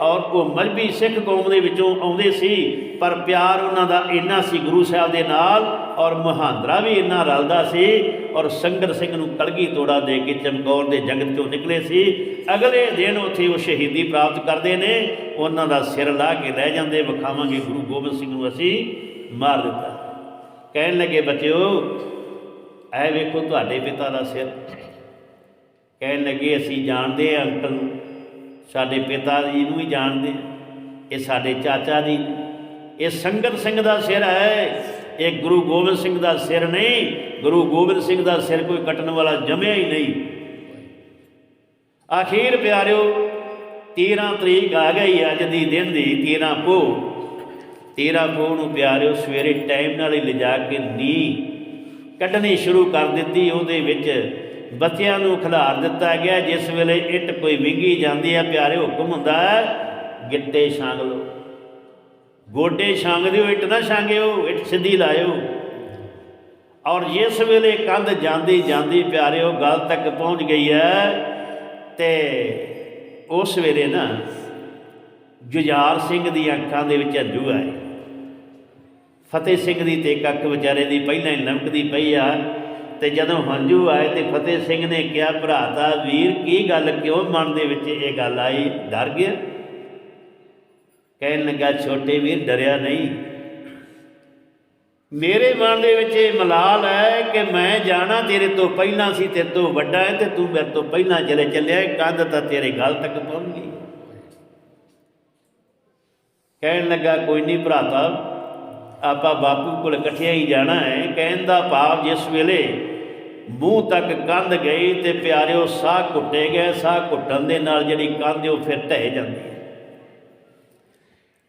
ਔਰ ਉਹ ਮਜਬੀ ਸਿੱਖ ਕੌਮ ਦੇ ਵਿੱਚੋਂ ਆਉਂਦੇ ਸੀ, ਪਰ ਪਿਆਰ ਉਹਨਾਂ ਦਾ ਇੰਨਾ ਸੀ ਗੁਰੂ ਸਾਹਿਬ ਦੇ ਨਾਲ ਔਰ ਮਹਾਂਦਰਾ ਵੀ ਇੰਨਾ ਰਲਦਾ ਸੀ ਔਰ ਸੰਗਤ ਸਿੰਘ ਨੂੰ ਕਲਗੀ ਤੋੜਾ ਦੇ ਕੇ ਚਮਕੌਰ ਦੇ ਜੰਗ ਚੋਂ ਨਿਕਲੇ ਸੀ। ਅਗਲੇ ਦਿਨ ਉੱਥੇ ਉਹ ਸ਼ਹੀਦੀ ਪ੍ਰਾਪਤ ਕਰਦੇ ਨੇ। ਉਹਨਾਂ ਦਾ ਸਿਰ ਲਾ ਕੇ ਲੈ ਜਾਂਦੇ, ਵਿਖਾਵਾਂਗੇ ਗੁਰੂ ਗੋਬਿੰਦ ਸਿੰਘ ਨੂੰ ਅਸੀਂ ਮਾਰ ਦਿੱਤਾ। ਕਹਿਣ ਲੱਗੇ, ਬੱਚਿਓ ਐ ਵੇਖੋ ਤੁਹਾਡੇ ਪਿਤਾ ਦਾ ਸਿਰ। ਕਹਿਣ ਲੱਗੇ, ਅਸੀਂ ਜਾਣਦੇ ਹਾਂ ਅੰਕਲ ਨੂੰ ਸਾਡੇ ਪਿਤਾ ਜੀ ਨੂੰ ਹੀ ਜਾਣਦੇ ਇਹ ਸਾਡੇ ਚਾਚਾ ਜੀ। ਇਹ ਸੰਗਤ ਸਿੰਘ ਦਾ ਸਿਰ ਹੈ। ਇਹ ਗੁਰੂ ਗੋਬਿੰਦ ਸਿੰਘ ਦਾ ਸਿਰ ਨਹੀਂ, ਗੁਰੂ ਗੋਬਿੰਦ ਸਿੰਘ ਦਾ ਸਿਰ ਕੋਈ ਕੱਟਣ ਵਾਲਾ ਜਮਿਆ ਹੀ ਨਹੀਂ। ਆਖੀਰ ਪਿਆਰਿਓ 13 ਤਰੀਕ ਆ ਗਈ ਅੱਜ ਦੀ ਦਿਨ ਦੀ 13 ਪੋ। 13 ਪੋ ਨੂੰ ਪਿਆਰਿਓ, ਸਵੇਰੇ ਟਾਈਮ ਨਾਲ ਹੀ ਲਿਜਾ ਕੇ ਨੀ ਕੱਢਣੀ ਸ਼ੁਰੂ ਕਰ ਦਿੱਤੀ। ਉਹਦੇ ਵਿੱਚ ਬੱਚਿਆਂ ਨੂੰ ਖਿਲਾਰ ਦਿੱਤਾ ਗਿਆ, ਜਿਸ ਵੇਲੇ ਇੱਟ ਕੋਈ ਵਿੰਗੀ ਜਾਂਦੀ ਹੈ ਪਿਆਰੇ ਹੁਕਮ ਹੁੰਦਾ ਗਿੱਟੇ ਛਾਂਗ ਲਓ। ਗੋਡੇ ਛਾਂਗ ਦਿਓ, ਇੱਟ ਨਾ ਛਾਂਗਿਓ, ਇੱਟ ਸਿੱਧੀ ਲਾਇਓ। ਔਰ ਜਿਸ ਵੇਲੇ ਕੰਧ ਜਾਂਦੀ ਜਾਂਦੀ ਪਿਆਰਿਓ, ਗੱਲ ਤੱਕ ਪਹੁੰਚ ਗਈ ਹੈ ਤੇ ਉਸ ਵੇਲੇ ਨਾ ਜੁਝਾਰ ਸਿੰਘ ਦੀ ਅੱਖਾਂ ਦੇ ਵਿੱਚ ਹੰਝੂ ਆਏ। ਫਤਿਹ ਸਿੰਘ ਦੀ ਤੇ ਇੱਕ ਵਿਚਾਰੇ ਦੀ ਪਹਿਲਾਂ ਹੀ ਲਮਕਦੀ ਪਈ ਆ, ਤੇ ਜਦੋਂ ਹੰਝੂ ਆਏ ਤੇ ਫਤਿਹ ਸਿੰਘ ਨੇ ਕਿਹਾ, ਭਰਾ ਦਾ ਵੀਰ, ਕੀ ਗੱਲ, ਕਿਉਂ ਮਨ ਦੇ ਵਿੱਚ ਇਹ ਗੱਲ ਆਈ? ਡਰ ਗਿਆ? ਕਹਿਣ ਲੱਗਾ, ਛੋਟੇ ਵੀਰ, ਡਰਿਆ ਨਹੀਂ। ਮੇਰੇ ਮਨ ਦੇ ਵਿੱਚ ਇਹ ਮਲਾਲ ਹੈ ਕਿ ਮੈਂ ਜਾਣਾ ਤੇਰੇ ਤੋਂ ਪਹਿਲਾਂ ਸੀ, ਤੇਰੇ ਤੋਂ ਵੱਡਾ ਹੈ ਤੇ ਤੂੰ ਮੇਰੇ ਤੋਂ ਪਹਿਲਾਂ ਚਲੇ ਚੱਲਿਆ ਕੰਧ ਤਾਂ ਤੇਰੇ ਗਲ ਤੱਕ ਪਹੁੰਚ ਗਈ। ਕਹਿਣ ਲੱਗਾ, ਕੋਈ ਨਹੀਂ ਭਰਾਤਾ ਆਪਾਂ ਬਾਪੂ ਕੋਲ ਇਕੱਠਿਆਂ ਹੀ ਜਾਣਾ ਹੈ। ਕਹਿਣ ਦਾ ਭਾਵ ਜਿਸ ਵੇਲੇ ਮੂੰਹ ਤੱਕ ਕੰਧ ਗਈ ਤੇ ਪਿਆਰਿਓ ਸਾਹ ਘੁੱਟੇ ਗਏ, ਸਾਹ ਘੁੱਟਣ ਦੇ ਨਾਲ ਜਿਹੜੀ ਕੰਧ ਉਹ ਫਿਰ ਢਹਿ ਜਾਂਦੀ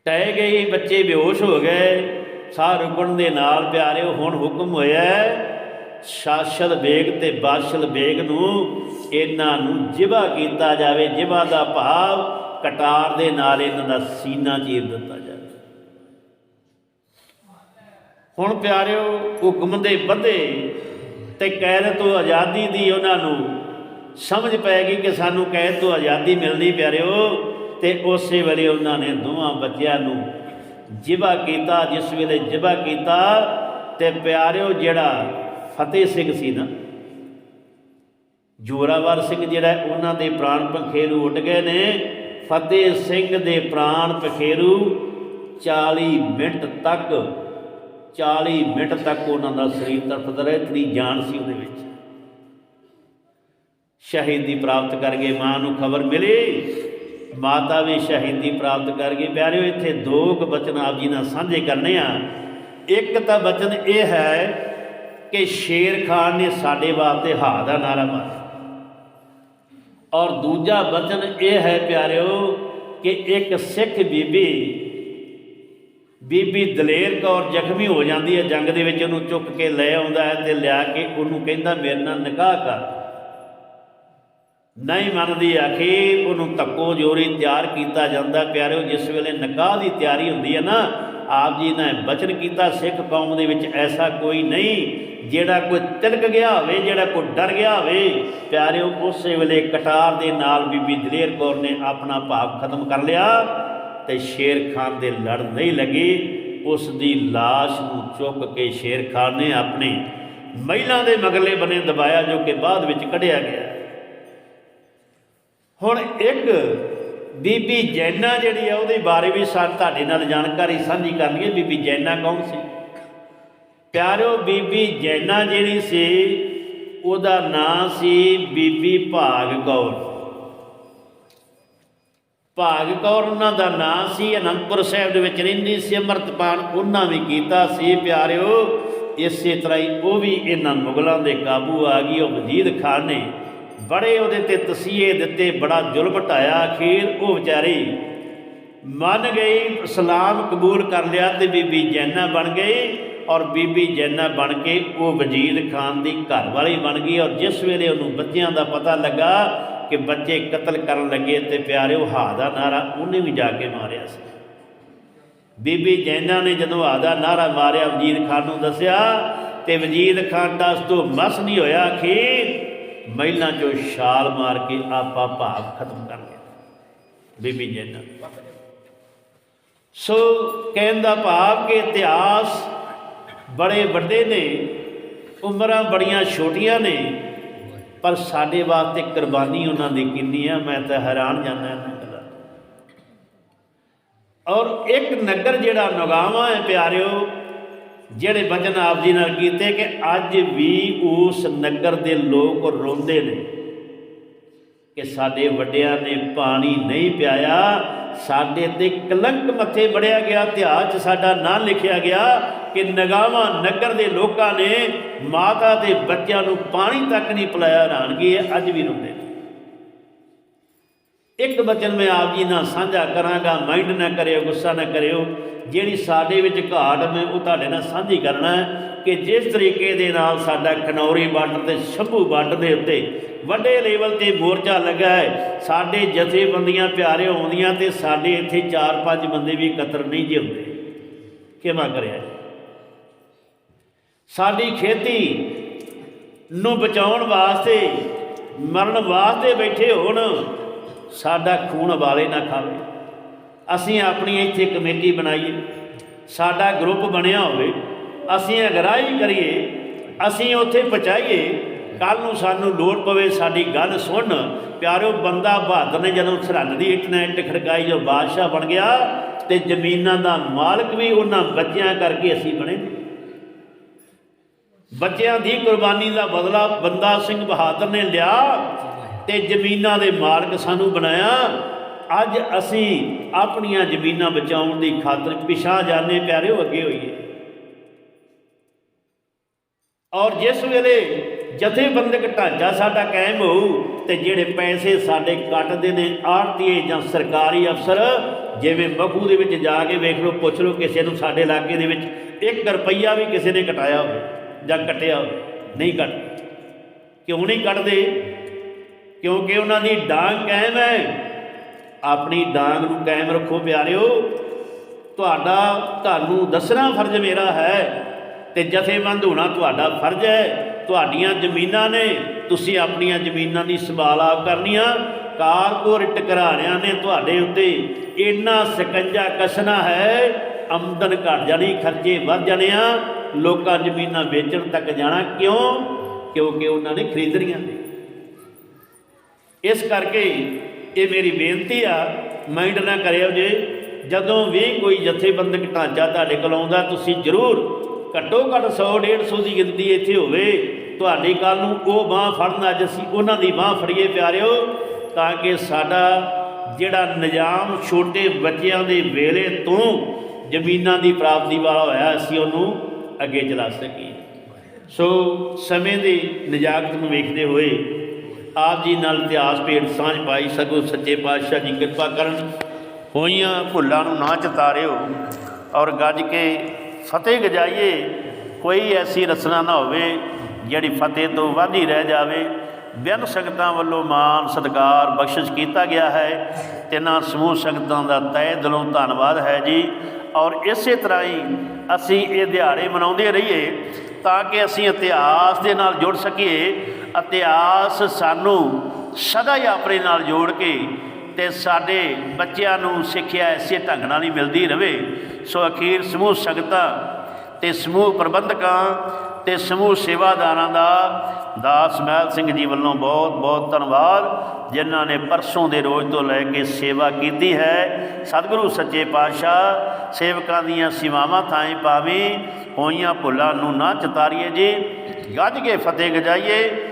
ਟਹਿ ਢਹਿ ਗਈ ਬੱਚੇ ਬੇਹੋਸ਼ ਹੋ ਗਏ। ਸਾਹ ਰੁਕਣ ਦੇ ਨਾਲ ਪਿਆਰਿਓ ਹੁਣ ਹੁਕਮ ਹੋਇਆ ਹੈ, ਸ਼ਾਸਲ ਬੇਗ ਤੇ ਬਾਸ਼ਲ ਬੇਗ ਨੂੰ ਇਹਨਾਂ ਨੂੰ ਜਿਬਾ ਕੀਤਾ ਜਾਵੇ। ਜਿਬਾ ਦਾ ਭਾਵ ਕਟਾਰ ਦੇ ਨਾਲ ਇਹਨਾਂ ਦਾ ਸੀਨਾ ਚੀਰ ਦਿੱਤਾ ਜਾਵੇ। ਹੁਣ ਪਿਆਰਿਓ ਹੁਕਮ ਦੇ ਵਧੇ ਤੇ ਕੈਦ ਤੋਂ ਆਜ਼ਾਦੀ ਦੀ ਉਹਨਾਂ ਨੂੰ ਸਮਝ ਪੈ ਗਈ ਕਿ ਸਾਨੂੰ ਕੈਦ ਤੋਂ ਆਜ਼ਾਦੀ ਮਿਲਣੀ ਪਿਆਰਿਓ। ਤੇ ਉਸੇ ਵੇਲੇ ਉਹਨਾਂ ਨੇ ਦੋਵਾਂ ਬੱਚਿਆਂ ਨੂੰ ਜਿਬਾ ਕੀਤਾ, ਜਿਸ ਵੇਲੇ ਜਿਬਾ ਕੀਤਾ ਤੇ ਪਿਆਰਿਓ ਜਿਹੜਾ ਫਤਿਹ ਸਿੰਘ ਸੀ ਨਾ, ਜੋਰਾਵਰ ਸਿੰਘ ਜਿਹੜਾ ਉਹਨਾਂ ਦੇ ਪ੍ਰਾਣ ਪਖੇਰੂ ਉੱਡ ਗਏ ਨੇ। ਫਤਿਹ ਸਿੰਘ ਦੇ ਪ੍ਰਾਣ ਪਖੇਰੂ 40 ਮਿੰਟ ਤੱਕ 40 ਮਿੰਟ ਤੱਕ ਉਹਨਾਂ ਦਾ ਸਰੀਰ ਤੜਫਦਾ ਰਿਹਾ, ਇਤਨੀ ਜਾਨ ਸੀ ਉਹਦੇ ਵਿੱਚ। ਸ਼ਹੀਦੀ ਪ੍ਰਾਪਤ ਕਰ ਗਏ ਮਾਂ ਨੂੰ ਖਬਰ ਮਿਲੀ। ਮਾਤਾ ਵੀ ਸ਼ਹੀਦੀ ਪ੍ਰਾਪਤ ਕਰ ਗਈ। ਪਿਆਰਿਓ, ਇੱਥੇ ਦੋ ਕੁ ਬਚਨ ਆਪ ਜੀ ਨਾਲ ਸਾਂਝੇ ਕਰਨੇ ਆ। ਇੱਕ ਤਾਂ ਬਚਨ ਇਹ ਹੈ ਕਿ ਸ਼ੇਰ ਖਾਨ ਨੇ ਸਾਡੇ ਵਾਸਤੇ ਹਾ ਦਾ ਨਾਰਾ ਮਾਰਿਆ। ਔਰ ਦੂਜਾ ਬਚਨ ਇਹ ਹੈ ਪਿਆਰਿਓ ਕਿ ਇੱਕ ਸਿੱਖ ਬੀਬੀ ਬੀਬੀ ਦਲੇਰ ਕੌਰ ਜ਼ਖਮੀ ਹੋ ਜਾਂਦੀ ਹੈ। ਜੰਗ ਦੇ ਵਿੱਚ ਉਹਨੂੰ ਚੁੱਕ ਕੇ ਲੈ ਆਉਂਦਾ ਹੈ ਤੇ ਲਿਆ ਕੇ ਉਹਨੂੰ ਕਹਿੰਦਾ, ਮੇਰੇ ਨਾਲ ਨਿਕਾਹ ਕਰ। ਨਹੀਂ ਮੰਨਦੀ ਆਖਿਰ ਉਹਨੂੰ ਧੱਕੋ ਜੋਰੀ ਤਿਆਰ ਕੀਤਾ ਜਾਂਦਾ। ਪਿਆਰਿਓ, ਜਿਸ ਵੇਲੇ ਨਿਕਾਹ ਦੀ ਤਿਆਰੀ ਹੁੰਦੀ ਹੈ ਨਾ, ਆਪ ਜੀ ਨੇ ਬਚਨ ਕੀਤਾ, ਸਿੱਖ ਕੌਮ ਦੇ ਵਿੱਚ ਐਸਾ ਕੋਈ ਨਹੀਂ, ਜਿਹੜਾ ਕੋਈ ਤਿਲਕ ਗਿਆ ਹੋਵੇ, ਜਿਹੜਾ ਕੋਈ ਡਰ ਗਿਆ ਹੋਵੇ। ਪਿਆਰਿਓ, ਉਸੇ ਵੇਲੇ ਕਟਾਰ ਦੇ ਨਾਲ ਬੀਬੀ ਦਲੇਰ ਕੌਰ ਨੇ ਆਪਣਾ ਭਾਵ ਖਤਮ ਕਰ ਲਿਆ ਤੇ ਸ਼ੇਰ ਖਾਨ ਦੇ ਲੜ ਨਹੀਂ ਲੱਗੀ। ਉਸ ਦੀ লাশ ਨੂੰ ਚੁੱਕ ਕੇ ਸ਼ੇਰ ਖਾਨ ਨੇ ਆਪਣੀ ਮਹਿਲਾ ਦੇ ਮਗਲੇ ਬਨੇ ਦਬਾਇਆ, ਜੋ ਕਿ ਬਾਅਦ ਵਿੱਚ ਕੱਢਿਆ ਗਿਆ। ਹੁਣ ਇੱਕ ਬੀਬੀ ਜੈਨਾ ਜਿਹੜੀ ਆ, ਉਹਦੇ ਬਾਰੇ ਵੀ ਸਾਨੂੰ ਤੁਹਾਡੇ ਨਾਲ ਜਾਣਕਾਰੀ ਸਾਂਝੀ ਕਰਨੀ ਹੈ, ਬੀਬੀ ਜੈਨਾ ਕੌਣ ਸੀ? ਪਿਆਰਿਓ, ਬੀਬੀ ਜੈਨਾ ਜਿਹੜੀ ਸੀ, ਉਹਦਾ ਨਾਂ ਸੀ ਬੀਬੀ ਭਾਗ ਕੌਰ। ਭਾਗ ਕੌਰ ਉਹਨਾਂ ਦਾ ਨਾਂ ਸੀ, ਅਨੰਦਪੁਰ ਸਾਹਿਬ ਦੇ ਵਿੱਚ ਰਹਿੰਦੀ ਸੀ ਅੰਮ੍ਰਿਤਪਾਨ ਉਹਨਾਂ ਵੀ ਕੀਤਾ ਸੀ, ਪਿਆਰਿਓ। ਇਸੇ ਤਰ੍ਹਾਂ ਹੀ ਉਹ ਵੀ ਇਹਨਾਂ ਮੁਗਲਾਂ ਦੇ ਕਾਬੂ ਆ ਗਈ, ਉਹ ਵਜੀਦ ਖਾਨ ਨੇ। ਬੜੇ ਉਹਦੇ ਤੇ ਤਸੀਹੇ ਦਿੱਤੇ, ਬੜਾ ਜ਼ੁਲਮ ਢਾਇਆ। ਅਖੀਰ ਉਹ ਵਿਚਾਰੀ ਮੰਨ ਗਈ ਇਸਲਾਮ ਕਬੂਲ ਕਰ ਲਿਆ ਤੇ ਬੀਬੀ ਜੈਨਾ ਬਣ ਗਈ ਔਰ ਬੀਬੀ ਜੈਨਾ ਬਣ ਕੇ ਉਹ ਵਜ਼ੀਰ ਖਾਨ ਦੀ ਘਰ ਵਾਲੀ ਬਣ ਗਈ ਔਰ ਜਿਸ ਵੇਲੇ ਉਹਨੂੰ ਬੱਚਿਆਂ ਦਾ ਪਤਾ ਲੱਗਾ ਕਿ ਬੱਚੇ ਕਤਲ ਕਰਨ ਲੱਗੇ ਤੇ ਪਿਆਰਿਓ ਹਾ ਦਾ ਨਾਰਾ ਉਹਨੇ ਵੀ ਜਾ ਕੇ ਮਾਰਿਆ ਸੀ। ਬੀਬੀ ਜੈਨਾ ਨੇ ਜਦੋਂ ਹਾ ਦਾ ਨਾਰਾ ਮਾਰਿਆ, ਵਜ਼ੀਰ ਖਾਨ ਨੂੰ ਦੱਸਿਆ ਤੇ ਵਜ਼ੀਰ ਖਾਨ ਦਾ ਉਸ ਤੋਂ ਮਸ ਨਹੀਂ ਹੋਇਆ। ਅਖੀਰ ਮਹਿਲਾਂ ਚੋਂ ਛਾਲ ਮਾਰ ਕੇ ਆਪਾ ਭਾਵ ਖਤਮ ਕਰ ਲਿਆ। ਬੀਬੀ ਜੈਨਾ ਸੋ ਕਹਿਣ ਦਾ ਭਾਵ ਕਿ ਇਤਿਹਾਸ ਬੜੇ ਵੱਡੇ ਨੇ, ਉਮਰਾਂ ਬੜੀਆਂ ਛੋਟੀਆਂ ਨੇ, ਪਰ ਸਾਡੇ ਵਾਸਤੇ ਕੁਰਬਾਨੀ ਉਹਨਾਂ ਦੀ ਕਿੰਨੀ ਆ, ਮੈਂ ਤਾਂ ਹੈਰਾਨ ਜਾਂਦਾ ਇਹਨਾਂ ਔਰ ਇੱਕ ਨਗਰ ਜਿਹੜਾ ਨਗਾਵਾ ਹੈ ਪਿਆਰਿਓ ਜਿਹੜੇ ਵਚਨ ਆਪ ਜੀ ਨਾਲ ਕੀਤੇ ਕਿ ਅੱਜ ਵੀ ਉਸ ਨਗਰ ਦੇ ਲੋਕ ਰੋਂਦੇ ਨੇ ਕਿ ਸਾਡੇ ਵੱਡਿਆਂ ਨੇ ਪਾਣੀ ਨਹੀਂ ਪਿਆਇਆ, ਸਾਡੇ ਤੇ ਕਲੰਕ ਮੱਥੇ ਵੜਿਆ ਗਿਆ, ਇਤਿਹਾਸ 'ਚ ਸਾਡਾ ਨਾਂ ਲਿਖਿਆ ਗਿਆ ਕਿ ਨਗਾਵਾ ਨਗਰ ਦੇ ਲੋਕਾਂ ਨੇ ਮਾਤਾ ਦੇ ਬੱਚਿਆਂ ਨੂੰ ਪਾਣੀ ਤੱਕ ਨਹੀਂ ਪਿਲਾਇਆ, ਹੈਰਾਨਗੀ ਹੈ, ਅੱਜ ਵੀ ਰੋਂਦੇ ਨੇ। ਇੱਕ ਬਚਨ ਮੈਂ ਆਪ ਜੀ ਨਾਲ ਸਾਂਝਾ ਕਰਾਂਗਾ ਮਾਈਂਡ ਨਾ ਕਰਿਓ, ਗੁੱਸਾ ਨਾ ਕਰਿਓ। ਜਿਹੜੀ ਸਾਡੇ ਵਿੱਚ ਘਾਟ ਮੈਂ ਉਹ ਤੁਹਾਡੇ ਨਾਲ ਸਾਂਝੀ ਕਰਨਾ ਕਿ ਜਿਸ ਤਰੀਕੇ ਦੇ ਨਾਲ ਸਾਡਾ ਖਨੌਰੀ ਬਾਰਡਰ ਤੇ ਸ਼ੰਭੂ ਬਾਰਡਰ ਦੇ ਉੱਤੇ ਵੱਡੇ ਲੈਵਲ ਤੇ ਮੋਰਚਾ ਲੱਗਾ ਹੈ। ਸਾਡੇ ਜਥੇਬੰਦੀਆਂ ਪਿਆਰੇ ਆਉਂਦੀਆਂ ਤੇ ਸਾਡੇ ਇੱਥੇ 4-5 ਬੰਦੇ ਵੀ ਕਤਰ ਨਹੀਂ ਜੇ ਹੁੰਦੇ। ਕਿਵੇਂ ਕਰਿਆ ਸਾਡੀ ਖੇਤੀ ਨੂੰ ਬਚਾਉਣ ਵਾਸਤੇ, ਮਰਨ ਵਾਸਤੇ ਬੈਠੇ ਹੋਣ ਸਾਡਾ ਖੂਨ ਵਾਲੇ ਨਾ ਖਾਵੇ। ਅਸੀਂ ਆਪਣੀ ਇੱਥੇ ਕਮੇਟੀ ਬਣਾਈਏ। ਸਾਡਾ ਗਰੁੱਪ ਬਣਿਆ ਹੋਵੇ। ਅਸੀਂ ਅਗਰਾਹੀ ਕਰੀਏ। ਅਸੀਂ ਉੱਥੇ ਪਹੁੰਚਾਈਏ। ਕੱਲ ਨੂੰ ਸਾਨੂੰ ਲੋੜ ਪਵੇ ਸਾਡੀ ਗੱਲ ਸੁਣ ਪਿਆਰਿਓ ਬੰਦਾ ਬਹਾਦਰ ਨੇ ਜਦੋਂ ਸਰਹੰਦ ਦੀ ਇੱਟ ਨਾਲ ਇੱਟ ਖੜਕਾਈ, ਜੋ ਬਾਦਸ਼ਾਹ ਬਣ ਗਿਆ, ਤੇ ਜ਼ਮੀਨਾਂ ਦਾ ਮਾਲਕ ਵੀ ਉਹਨਾਂ ਬੱਚਿਆਂ ਕਰਕੇ ਅਸੀਂ ਬਣੇ। ਬੱਚਿਆਂ ਦੀ ਕੁਰਬਾਨੀ ਦਾ ਬਦਲਾ ਬੰਦਾ ਸਿੰਘ ਬਹਾਦਰ ਨੇ ਲਿਆ। ਤੇ ਜ਼ਮੀਨਾਂ ਦੇ ਮਾਲਕ ਸਾਨੂੰ ਬਣਾਇਆ। ਅੱਜ ਅਸੀਂ ਆਪਣੀਆਂ ਜ਼ਮੀਨਾਂ ਬਚਾਉਣ ਦੀ ਖਾਤਰ ਪਿਛਾ ਜਾਣੇ ਪਿਆਰਿਓ, ਅੱਗੇ ਹੋਈਏ। ਔਰ ਜਿਸ ਵੇਲੇ ਜਥੇਬੰਦਕ ਢਾਂਚਾ ਸਾਡਾ ਕਾਇਮ ਹੋਊ ਤੇ ਜਿਹੜੇ ਪੈਸੇ ਸਾਡੇ ਕੱਟਦੇ ਨੇ ਆੜਤੀਏ ਜਾਂ ਸਰਕਾਰੀ ਅਫਸਰ, ਜਿਵੇਂ ਮਖੂ ਦੇ ਵਿੱਚ ਜਾ ਕੇ ਵੇਖ ਲਓ, ਪੁੱਛ ਲਓ ਕਿਸੇ ਨੂੰ ਸਾਡੇ ਇਲਾਕੇ ਦੇ ਵਿੱਚ 1 ਰੁਪਈਆ ਵੀ ਕਿਸੇ ਨੇ ਕਟਾਇਆ ਹੋਵੇ ਜਾਂ ਕੱਟਿਆ ਹੋਵੇ, ਨਹੀਂ ਕੱਟ ਕਿਉਂ ਨਹੀਂ ਕੱਟਦੇ ਕਿਉਂਕਿ ਉਹਨਾਂ ਦੀ ਡਾਂਗ ਕਾਇਮ ਹੈ। ਆਪਣੀ ਡਾਂਗ ਨੂੰ ਕਾਇਮ ਰੱਖੋ ਪਿਆਰਿਓ। ਤੁਹਾਡਾ ਤੁਹਾਨੂੰ ਦੱਸਣਾ ਫਰਜ਼ ਮੇਰਾ ਹੈ ਤੇ ਜਥੇਬੰਦ ਹੋਣਾ ਤੁਹਾਡਾ ਫਰਜ਼ ਹੈ। ਤੁਹਾਡੀਆਂ ਜ਼ਮੀਨਾਂ ਨੇ, ਤੁਸੀਂ ਆਪਣੀਆਂ ਜ਼ਮੀਨਾਂ ਦੀ ਸੰਭਾਲ ਆਪ ਕਰਨੀਆਂ ਕਾਰਪੋਰੇਟ ਘਰਾਣਿਆਂ ਨੇ ਤੁਹਾਡੇ ਉੱਤੇ ਇੰਨਾ ਸਕੰਜਾ ਕਸਣਾ ਹੈ, ਆਮਦਨ ਘਟ ਜਾਣੀ, ਖਰਚੇ ਵੱਧ ਜਾਣੇ ਆ। ਲੋਕਾਂ ਜ਼ਮੀਨਾਂ ਵੇਚਣ ਤੱਕ ਜਾਣਾ ਕਿਉਂ? ਕਿਉਂਕਿ ਉਹਨਾਂ ਨੇ ਖਰੀਦਣੀਆਂ ਨੇ। ਇਸ ਕਰਕੇ ਇਹ ਮੇਰੀ ਬੇਨਤੀ ਆ ਮਾਈਂਡ ਨਾ ਕਰਿਓ ਜੇ। ਜਦੋਂ ਵੀ ਕੋਈ ਜਥੇਬੰਦਕ ਢਾਂਚਾ ਤੁਹਾਡੇ ਕੋਲ ਆਉਂਦਾ, ਤੁਸੀਂ ਜ਼ਰੂਰ ਘੱਟੋ ਘੱਟ 100 150 ਦੀ ਗਿਣਤੀ ਇੱਥੇ ਹੋਵੇ। ਤੁਹਾਡੀ ਗੱਲ ਨੂੰ ਉਹ ਬਾਹ ਫੜਨ ਅੱਜ ਅਸੀਂ ਉਹਨਾਂ ਦੀ ਬਾਹ ਫੜੀਏ ਪਿਆਰਿਓ, ਤਾਂ ਕਿ ਸਾਡਾ ਜਿਹੜਾ ਨਿਜ਼ਾਮ ਛੋਟੇ ਬੱਚਿਆਂ ਦੇ ਵੇਲੇ ਤੋਂ ਜ਼ਮੀਨਾਂ ਦੀ ਪ੍ਰਾਪਤੀ ਵਾਲਾ ਹੋਇਆ, ਅਸੀਂ ਉਹਨੂੰ ਅੱਗੇ ਚਲਾ ਸਕੀਏ। ਸੋ ਸਮੇਂ ਦੀ ਨਜਾਕਤ ਨੂੰ ਵੇਖਦੇ ਹੋਏ ਆਪ ਜੀ ਨਾਲ ਇਤਿਹਾਸ ਭੇਟ ਸਾਂਝ ਪਾਈ, ਸਗੋਂ ਸੱਚੇ ਪਾਤਸ਼ਾਹ ਜੀ ਕਿਰਪਾ ਕਰਨ। ਹੋਈਆਂ ਭੁੱਲਾਂ ਨੂੰ ਨਾ ਚਤਾਰਿਓ ਔਰ ਗੱਜ ਕੇ ਫਤਿਹ ਗਜਾਈਏ। ਕੋਈ ਐਸੀ ਰਸਨਾ ਨਾ ਹੋਵੇ ਜਿਹੜੀ ਫਤਿਹ ਤੋਂ ਵੱਧ ਹੀ ਰਹਿ ਜਾਵੇ। ਬਿਨ ਸੰਗਤਾਂ ਵੱਲੋਂ ਮਾਨ ਸਤਿਕਾਰ ਬਖਸ਼ਿਸ਼ ਕੀਤਾ ਗਿਆ ਹੈ। ਤਿੰਨਾਂ ਸਮੂਹ ਸੰਗਤਾਂ ਦਾ ਤਹਿ ਦਿਲੋਂ ਧੰਨਵਾਦ ਹੈ ਜੀ। ਔਰ ਇਸੇ ਤਰ੍ਹਾਂ ਹੀ ਅਸੀਂ ਇਹ ਦਿਹਾੜੇ ਮਨਾਉਂਦੇ ਰਹੀਏ ਤਾਂ ਕਿ ਅਸੀਂ ਇਤਿਹਾਸ ਦੇ ਨਾਲ ਜੁੜ ਸਕੀਏ। ਇਤਿਹਾਸ ਸਾਨੂੰ ਸਦਾ ਹੀ ਆਪਣੇ ਨਾਲ ਜੋੜ ਕੇ ਤੇ ਸਾਡੇ ਬੱਚਿਆਂ ਨੂੰ ਸਿੱਖਿਆ ਇਸੇ ਢੰਗ ਨਾਲ ਹੀ ਮਿਲਦੀ ਰਹੇ ਸੋ ਅਖੀਰ ਸਮੂਹ ਸੰਗਤਾਂ ਤੇ ਸਮੂਹ ਪ੍ਰਬੰਧਕਾਂ ਤੇ ਸਮੂਹ ਸੇਵਾਦਾਰਾਂ ਦਾ ਦਾਸ ਮਹਿਲ ਸਿੰਘ ਜੀ ਵੱਲੋਂ ਬਹੁਤ ਬਹੁਤ ਧੰਨਵਾਦ, ਜਿਨ੍ਹਾਂ ਨੇ ਪਰਸੋਂ ਦੇ ਰੋਜ਼ ਤੋਂ ਲੈ ਕੇ ਸੇਵਾ ਕੀਤੀ ਹੈ। ਸਤਿਗੁਰੂ ਸੱਚੇ ਪਾਤਸ਼ਾਹ, ਸੇਵਕਾਂ ਦੀਆਂ ਸੇਵਾਵਾਂ ਥਾਂ ਪਾਵੀ ਹੋਈਆਂ ਭੁੱਲਾਂ ਨੂੰ ਨਾ ਚਤਾਰੀਏ ਜੀ। ਗੱਜ ਕੇ ਫਤਿਹ ਗਜਾਈਏ।